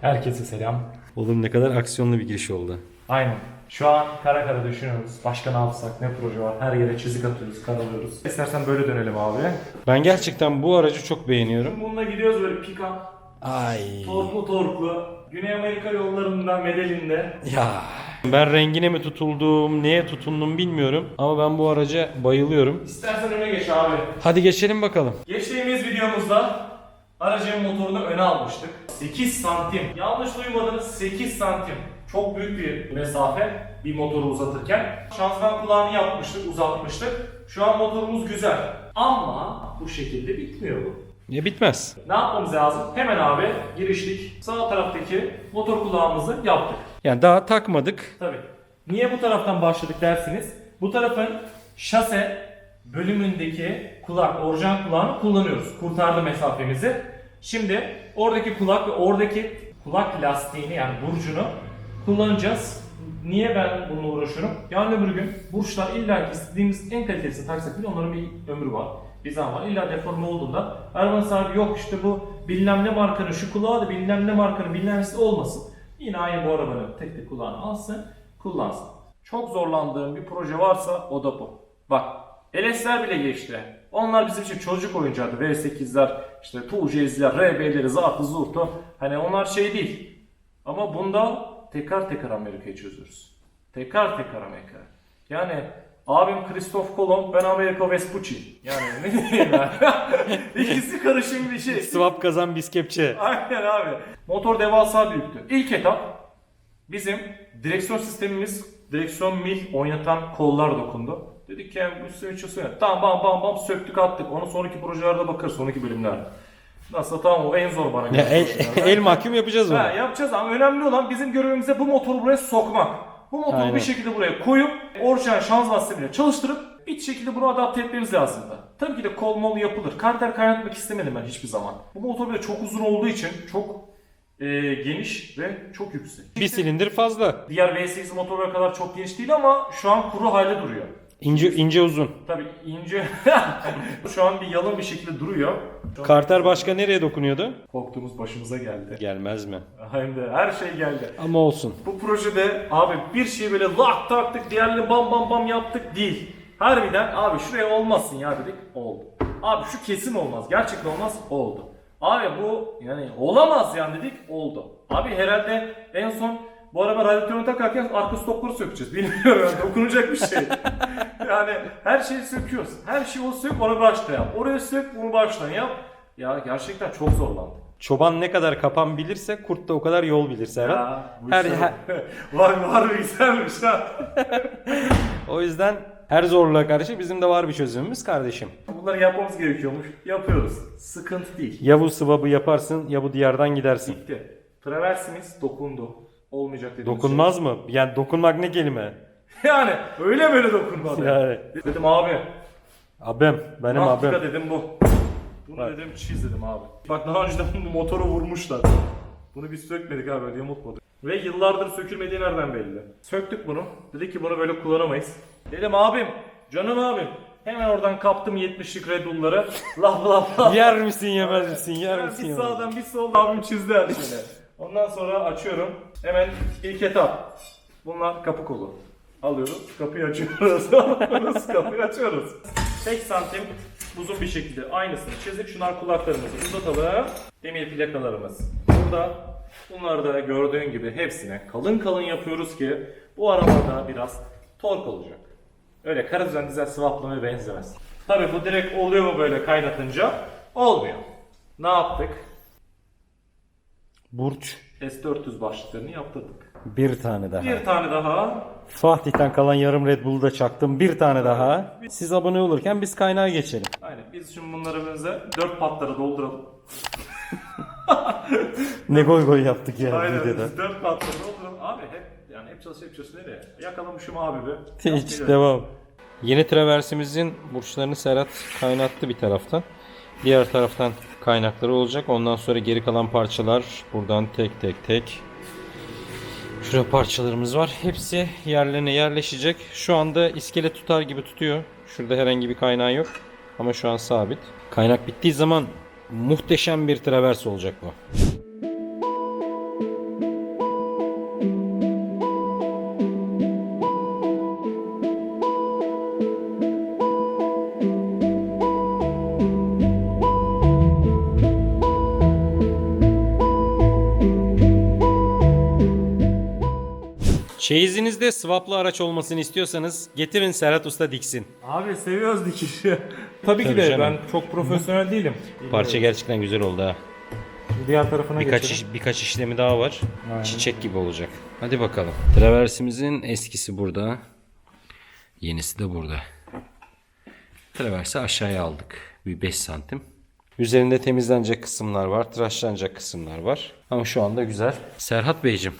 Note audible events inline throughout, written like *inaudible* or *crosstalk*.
Herkese selam. Oğlum ne kadar aksiyonlu bir giriş oldu. Aynen. Şu an kara kara düşünüyoruz. Başka ne yapsak, ne proje var? Her yere çizik atıyoruz, karalıyoruz. İstersen böyle dönelim abi. Ben gerçekten bu aracı çok beğeniyorum. Bununla gidiyoruz böyle pick-up. Ay. Torklu torklu. Güney Amerika yollarında, Medellin'de. Ya. Ben rengine mi tutuldum, neye tutundum bilmiyorum. Ama ben bu araca bayılıyorum. İstersen öne geç abi. Hadi geçelim bakalım. Geçtiğimiz videomuzda aracın motorunu öne almıştık. 8 santim. Yanlış duymadınız 8 santim. Çok büyük bir mesafe bir motoru uzatırken. Şanzıman kulağını yapmıştık, uzatmıştık. Şu an motorumuz güzel. Ama bu şekilde bitmiyor bu. Ya bitmez. Ne yapmamız lazım? Hemen abi giriştik. Sağ taraftaki motor kulağımızı yaptık. Yani daha takmadık. Tabii. Niye bu taraftan başladık dersiniz? Bu tarafın şase bölümündeki kulak, orijinal kulağını kullanıyoruz. Kurtardı mesafemizi. Şimdi oradaki kulak ve oradaki kulak lastiğini yani burcunu kullanacağız. Niye ben bununla uğraşıyorum? Yarın öbür gün burçlar illa ki istediğimiz en kalitesini taksak bile onların bir ömrü var. Bir zaman var. İlla deforme olduğunda arabanın sahibi yok işte bu bilmem ne markanın şu kulağı da bilmem ne markanın bilmem olmasın. Yine aynı bu arabanın tek tek kulağını alsın, kullansın. Çok zorlandığım bir proje varsa o da bu. Bak, LS'ler bile geçti. Onlar bizim için çocuk oyuncağıydı. V8'ler, işte Tuğcez'ler, RB'leri, Zartı, Zurtu. Hani onlar şey değil. Ama bunda tekrar tekrar Amerika'yı çözüyoruz. Tekrar tekrar Amerika. Yani abim Christoph Kolomb, ben Amerika Vespucci. Yani ne diyeyim ben? *laughs* İkisi karışım bir şey. Swap kazan biz kepçe. Aynen abi. Motor devasa büyüktü. İlk etap bizim direksiyon sistemimiz direksiyon mil oynatan kollar dokundu. Dedik ki yani bu sistemi çözsün. Tamam bam bam bam söktük attık. Onu sonraki projelerde bakarız sonraki bölümlerde. Nasıl tamam o en zor bana. Ya göre el, projelerden. el mahkum yapacağız onu. Ha, yapacağız ama önemli olan bizim görevimize bu motoru buraya sokmak. Bu motoru Aynen. bir şekilde buraya koyup orijinal şanzıman sistemiyle çalıştırıp bir şekilde bunu adapte etmemiz lazım da. Tabii ki de kol mol yapılır. Karter kaynatmak istemedim ben hiçbir zaman. Bu motor bir de çok uzun olduğu için çok e, geniş ve çok yüksek. Bir silindir fazla. Diğer V8 motorlara kadar çok geniş değil ama şu an kuru halde duruyor. İnce ince uzun. Tabii ince. *laughs* şu an bir yalın bir şekilde duruyor. Şu an- Karter başka nereye dokunuyordu? Korktuğumuz başımıza geldi. Gelmez mi? Hem de her şey geldi. Ama olsun. Bu projede abi bir şeyi böyle lak taktık, diğerlerini bam bam bam yaptık değil. Harbiden abi şuraya olmasın ya dedik, oldu. Abi şu kesin olmaz, gerçekten olmaz, oldu. Abi bu yani olamaz yani dedik, oldu. Abi herhalde en son bu araba radyatörünü takarken arka stopları sökeceğiz. *laughs* Bilmiyorum yani dokunacak bir şey. *laughs* yani her şeyi söküyoruz. Her şeyi o sök, onu baştan yap. Oraya sök, bunu baştan yap. Ya gerçekten çok zorlandık. Çoban ne kadar kapan bilirse kurt da o kadar yol bilir Serhat. Ya, bu Her- işler- her- *laughs* var var güzelmiş ha. *laughs* O yüzden her zorluğa karşı bizim de var bir çözümümüz kardeşim. Bunları yapmamız gerekiyormuş. Yapıyoruz. Sıkıntı değil. Ya bu sıvabı yaparsın ya bu diyardan gidersin. Bitti. Traversimiz dokundu. Olmayacak dediğimiz Dokunmaz mı? Yani dokunmak ne kelime? şey. *laughs* Yani öyle böyle dokunmadı. Yani. Dedim abi. Abim, benim Naftika abim. dedim bu. Bunu dedim çiz dedim abi. Bak daha önceden motoru vurmuşlar. Bunu biz sökmedik abi diye mutmadık. Ve yıllardır sökülmediği nereden belli. Söktük bunu. Dedik ki bunu böyle kullanamayız. Dedim abim, canım abim. Hemen oradan kaptım 70'lik Red Bull'ları. *laughs* Laf laf laf. Yer misin yemez misin? Yer misin bir yemez sağdan bir soldan abim çizdi her şeyi. Ondan sonra açıyorum. Hemen ilk etap. Bunlar kapı kolu. Alıyoruz, kapıyı açıyoruz. *laughs* Alıyoruz, kapıyı açıyoruz. 8 santim uzun bir şekilde aynısını çizip şunlar kulaklarımızı uzatalım. Demir plakalarımız burada. Bunları da gördüğün gibi hepsine kalın kalın yapıyoruz ki bu arabada biraz tork olacak. Öyle kara düzen dizel swaplamaya benzemez. Tabi bu direkt oluyor mu böyle kaynatınca? Olmuyor. Ne yaptık? Burç. S400 başlıklarını yaptırdık. Bir tane daha. Bir tane daha. Fatih'ten kalan yarım Red Bull'u da çaktım. Bir tane daha. Siz abone olurken biz kaynağa geçelim. Aynen biz şimdi bunları bize 4 patlara dolduralım. *laughs* Ne goy goy yaptık ya Aynen videoda. biz 4 patlara dolduralım. Abi hep yani hep çalışıyor hep çalışıyor nereye? Yakalamışım abi be. *laughs* Hiç devam. Yeni traversimizin burçlarını Serhat kaynattı bir taraftan. Diğer taraftan kaynakları olacak. Ondan sonra geri kalan parçalar buradan tek tek tek. Şurada parçalarımız var. Hepsi yerlerine yerleşecek. Şu anda iskele tutar gibi tutuyor. Şurada herhangi bir kaynağı yok. Ama şu an sabit. Kaynak bittiği zaman muhteşem bir travers olacak bu. Çeyizinizde swaplı araç olmasını istiyorsanız getirin Serhat Usta diksin. Abi seviyoruz dikişi. *laughs* Tabii ki Tabii de canım. ben çok profesyonel değilim. Parça gerçekten güzel oldu ha. Diğer tarafına Birkaç geçelim. iş- birkaç işlemi daha var. Aynen. Çiçek gibi olacak. Hadi bakalım. Traversimizin eskisi burada. Yenisi de burada. Traversi aşağıya aldık. Bir 5 santim. Üzerinde temizlenecek kısımlar var, tıraşlanacak kısımlar var. Ama şu anda güzel. Serhat Beyciğim,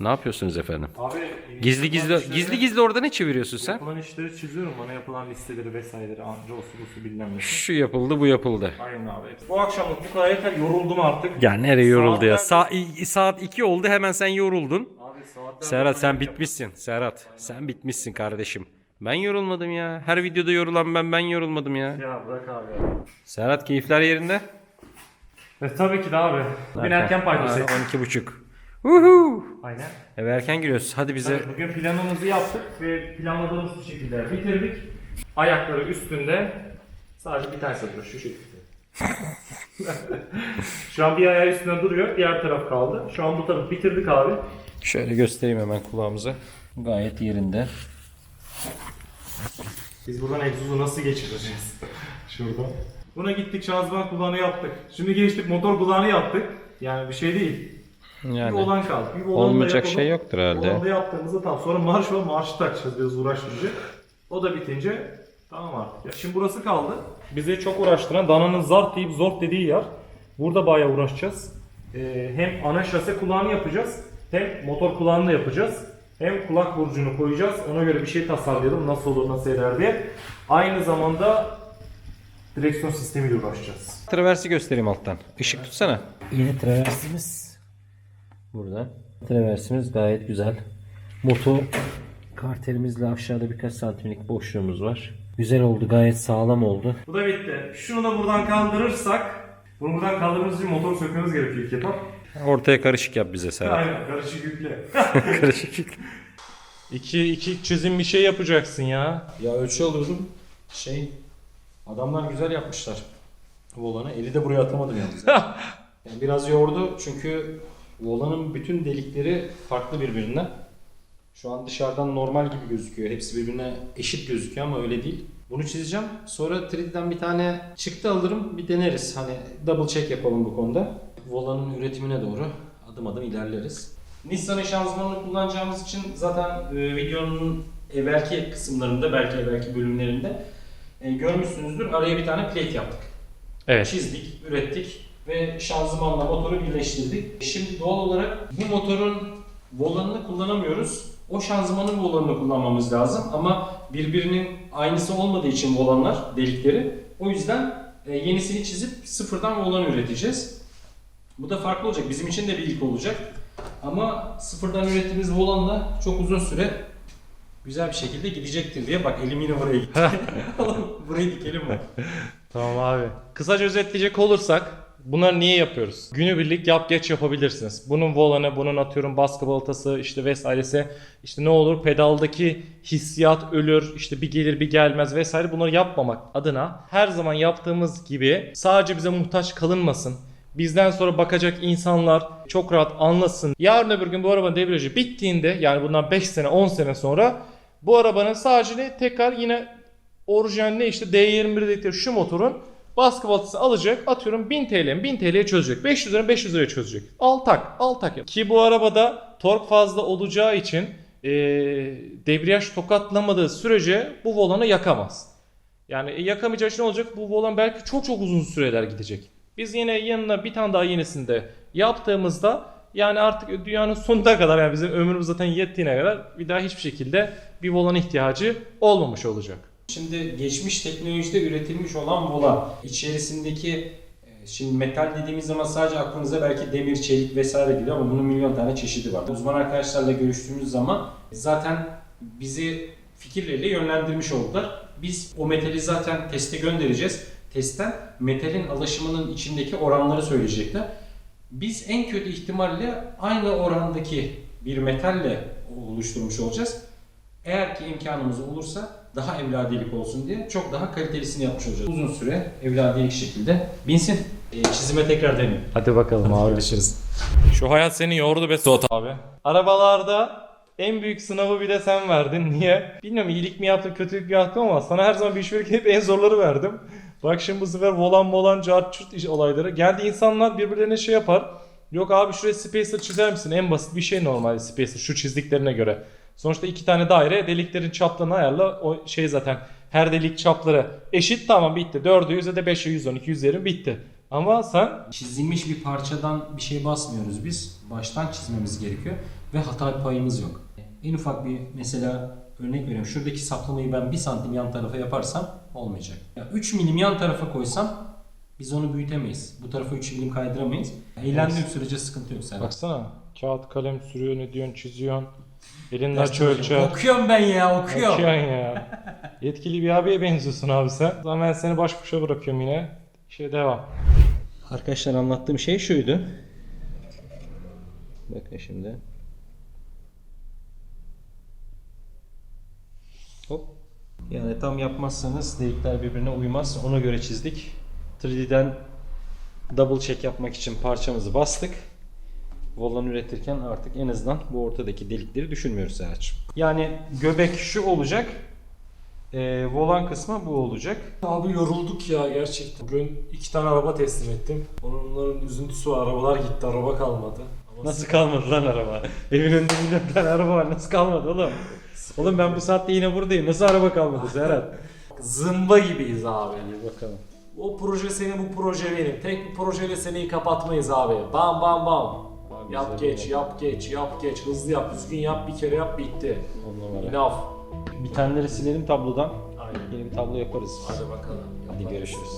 ne yapıyorsunuz efendim? abi Gizli gizli gizli gizli orada ne çeviriyorsun sen? Yapılan işleri çiziyorum. Bana yapılan listeleri vesaireleri anca olsun olsun bilmem ne. Şu yapıldı, bu yapıldı. Aynen abi. Bu akşamlık bu kadar yeter. Yoruldum artık. Ya nereye yoruldu ya? Sa saat 2 oldu hemen sen yoruldun. Abi saatler Serhat sen bitmişsin. Serhat sen bitmişsin kardeşim. Ben yorulmadım ya. Her videoda yorulan ben ben yorulmadım ya. Ya bırak abi. Serhat keyifler yerinde. E, tabii ki de abi. Bugün erken ettik. 12 buçuk. Uhu. Aynen. Eve erken giriyoruz. Hadi bize Evet, bugün planımızı yaptık ve planladığımız bu şekilde bitirdik. Ayakları üstünde sadece bir tanesi duruyor şu şekilde. *laughs* Şu an bir ayağı üstünde duruyor, diğer taraf kaldı. Şu an bu tarafı bitirdik abi. şöyle göstereyim hemen kulağımıza. Gayet yerinde. Biz buradan egzozu nasıl geçireceğiz? Şurada. Buna gittik şanzıman kulağını yaptık. Şimdi geçtik motor kulağını yaptık. Yani bir şey değil. Bir Yani olan kaldı. Bir volanla olmayacak yapalım. şey yoktur herhalde. Volanla yaptığımızda tamam. Sonra marş var. Marşı takacağız biraz uğraşınca. O da bitince tamam artık. Ya şimdi burası kaldı. Bizi çok uğraştıran dananın zart deyip zort dediği yer. Burada bayağı uğraşacağız. Ee, hem ana şase kulağını yapacağız. Hem motor kulağını da yapacağız. Hem kulak burcunu koyacağız. Ona göre bir şey tasarlayalım. Nasıl olur, nasıl eder diye. Aynı zamanda direksiyon sistemiyle uğraşacağız. traversi göstereyim alttan. Işık tutsana. Yeni traversimiz. Burada. Traversimiz gayet güzel. Motor karterimizle aşağıda birkaç santimlik boşluğumuz var. Güzel oldu, gayet sağlam oldu. Bu da bitti. Şunu da buradan kaldırırsak, bunu buradan kaldırmamız için motor sökmemiz gerekiyor ilk etap. Ortaya karışık yap bize Serhat. Aynen karışık yükle. *laughs* *laughs* karışık. iki, iki çizim bir şey yapacaksın ya. Ya ölçü alıyordum. Şey, adamlar güzel yapmışlar. Volanı. Eli de buraya atamadım yalnız. *laughs* Yani biraz yordu çünkü volanın bütün delikleri farklı birbirinden. Şu an dışarıdan normal gibi gözüküyor. Hepsi birbirine eşit gözüküyor ama öyle değil. Bunu çizeceğim. Sonra 3D'den bir tane çıktı alırım. Bir deneriz. Hani double check yapalım bu konuda. Volanın üretimine doğru adım adım ilerleriz. Nissan'ın şanzımanını kullanacağımız için zaten e, videonun evvelki kısımlarında belki evvelki bölümlerinde e, görmüşsünüzdür. Araya bir tane plate yaptık Evet. çizdik, ürettik ve şanzımanla motoru birleştirdik. Şimdi doğal olarak bu motorun volanını kullanamıyoruz. O şanzımanın volanını kullanmamız lazım ama birbirinin aynısı olmadığı için volanlar, delikleri. O yüzden e, yenisini çizip sıfırdan volan üreteceğiz. Bu da farklı olacak. Bizim için de bir ilk olacak. Ama sıfırdan ürettiğimiz volanla çok uzun süre güzel bir şekilde gidecektir diye. Bak elim yine buraya gitti. *laughs* Burayı dikelim mi? Tamam abi. Kısaca özetleyecek olursak bunları niye yapıyoruz? Günübirlik yap geç yapabilirsiniz. Bunun volanı, bunun atıyorum baskı balatası işte vesairesi işte ne olur pedaldaki hissiyat ölür işte bir gelir bir gelmez vesaire bunları yapmamak adına her zaman yaptığımız gibi sadece bize muhtaç kalınmasın. Bizden sonra bakacak insanlar çok rahat anlasın. Yarın öbür gün bu arabanın debriyajı bittiğinde yani bundan 5 sene 10 sene sonra bu arabanın sadece tekrar yine orijinal ne işte D21 dedikleri şu motorun baskı baltası alacak atıyorum 1000 TL 1000 TL'ye çözecek 500 lira 500 liraya çözecek al tak al tak yap. ki bu arabada tork fazla olacağı için eee debriyaj tokatlamadığı sürece bu volanı yakamaz. Yani e, yakamayacağı için olacak bu volan belki çok çok uzun süreler gidecek. Biz yine yanına bir tane daha yenisini de yaptığımızda yani artık dünyanın sonuna kadar yani bizim ömrümüz zaten yettiğine kadar bir daha hiçbir şekilde bir volana ihtiyacı olmamış olacak. Şimdi geçmiş teknolojide üretilmiş olan volan içerisindeki e, şimdi metal dediğimiz zaman sadece aklınıza belki demir, çelik vesaire geliyor ama bunun milyon tane çeşidi var. Uzman arkadaşlarla görüştüğümüz zaman zaten bizi fikirleriyle yönlendirmiş oldular. Biz o metali zaten teste göndereceğiz. Testten metalin alaşımının içindeki oranları söyleyecekler. Biz en kötü ihtimalle aynı orandaki bir metalle oluşturmuş olacağız. Eğer ki imkanımız olursa daha evladiyelik olsun diye çok daha kalitelisini yapmış olacağız. Uzun süre evladiyelik şekilde binsin. E, çizime tekrar deneyin. Hadi bakalım abi. Görüşürüz. Şu hayat seni yordu be Suat abi. Arabalarda En büyük sınavı bir de sen verdin. *laughs* Niye? Bilmiyorum iyilik mi yaptın, kötülük mi yaptın ama sana her zaman bir iş verirken hep en zorları verdim. Bak şimdi bu sefer volan molan cart çurt iş olayları. Geldi insanlar birbirlerine şey yapar. Yok abi şuraya spacer çizer misin? En basit bir şey normal spacer şu çizdiklerine göre. Sonuçta iki tane daire deliklerin çaplarını ayarla. O şey zaten her delik çapları eşit tamam bitti. 4'ü 100'e de 5'e 112 100'lerin bitti. Ama sen Çizilmiş bir parçadan bir şey basmıyoruz biz. Baştan çizmemiz gerekiyor ve hata payımız yok. En ufak bir mesela örnek veriyorum. Şuradaki saplamayı ben 1 santim yan tarafa yaparsam olmayacak. Ya 3 milim yan tarafa koysam biz onu büyütemeyiz. Bu tarafa 3 milim kaydıramayız. Eğlendiğim sürece sıkıntı yok Serhat. baksana kağıt kalem sürüyor ne diyorsun çiziyorsun. Çöl çalışıyorum. çöl. Okuyorum ben ya okuyorum. Okuyorsun ya. Yetkili bir abiye benziyorsun abi sen. O zaman ben seni baş başa bırakıyorum yine. İşe devam. Arkadaşlar anlattığım şey şuydu. Bakın şimdi. Hop. Yani tam yapmazsanız delikler birbirine uymaz. Ona göre çizdik. 3D'den double check yapmak için parçamızı bastık. Volan üretirken artık en azından bu ortadaki delikleri düşünmüyoruz Serhat'cığım. Yani göbek şu olacak. Ee, volan kısmı bu olacak. Abi yorulduk ya gerçekten. Bugün iki tane araba teslim ettim. Onların üzüntüsü var. Arabalar gitti. Araba kalmadı. Ama Nasıl kalmadı lan araba? Evin önünde milyon tane araba var. Nasıl kalmadı oğlum? Oğlum ben bu saatte yine buradayım. Nasıl araba kalmadı Serhat? Zımba gibiyiz abi. İyi bakalım. O proje senin, bu proje benim. Tek bir projeyle seneyi kapatmayız abi. Bam bam bam. Yap geç, yap geç, yap geç. Hızlı yap, düzgün yap, bir kere yap, bitti. On numara. Enough. Bitenleri silelim tablodan. Aynen. Yeni bir tablo yaparız. Hadi bakalım. Hadi görüşürüz.